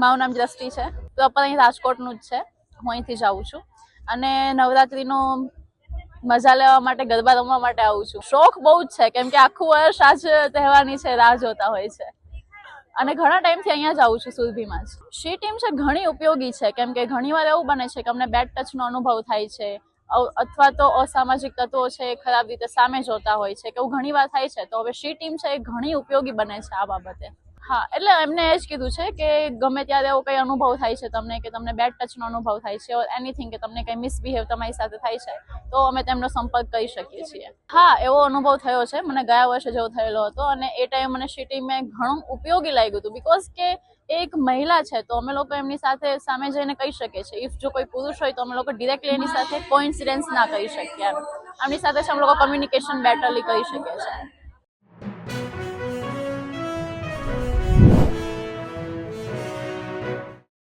મારું નામ દ્રષ્ટિ છે. પ્રોપર અહીં રાજકોટનું જ છે. હું અહીંથી જ આવું છું. અને નવરાત્રિનો મજા લેવા માટે, ગરબા રમવા માટે આવું છું. શોખ બહુ જ છે, કેમ કે આખું વર્ષ આ જ તહેવારની છે, રાહ જોતા હોય છે. અને ઘણા ટાઈમથી અહીંયા જ આવું છું, સુરભીમાં જ. શી ટીમ છે? ઘણી ઉપયોગી છે, કેમ કે ઘણીવાર એવું બને છે કે અમને બેડ ટચનો અનુભવ થાય છે અથવા તો અસામાજિક તત્વો છે એ ખરાબ રીતે સામે જોતા હોય છે, કે એવું ઘણીવાર થાય છે. તો હવે શી ટીમ છે એ ઘણી ઉપયોગી બને છે આ બાબતે. હા, એટલે એમને એ જ કીધું છે કે ગમે ત્યારે એવો કંઈ અનુભવ થાય છે તમને, કે તમને બેડ ટચનો અનુભવ થાય છે એનીથિંગ કે તમને કંઈ મિસબિહેવ તમારી સાથે થાય છે, તો અમે તેમનો સંપર્ક કરી શકીએ છીએ. હા, એવો અનુભવ થયો છે, મને ગયા વર્ષે જેવો થયેલો હતો અને એ ટાઈમ મને શીટીમાં ઘણું ઉપયોગી લાગ્યું હતું બિકોઝ કે એક મહિલા છે, તો અમે લોકો એમની સાથે સામે જઈને કહી શકીએ છીએ ઇફ જો કોઈ પુરુષ હોય, તો અમે લોકો ડિરેક્ટલી એની સાથે કોઇન્સિડન્સ ના કરી શકીએ એમ. એમની સાથે અમે લોકો કમ્યુનિકેશન બેટરલી કરી શકીએ છીએ.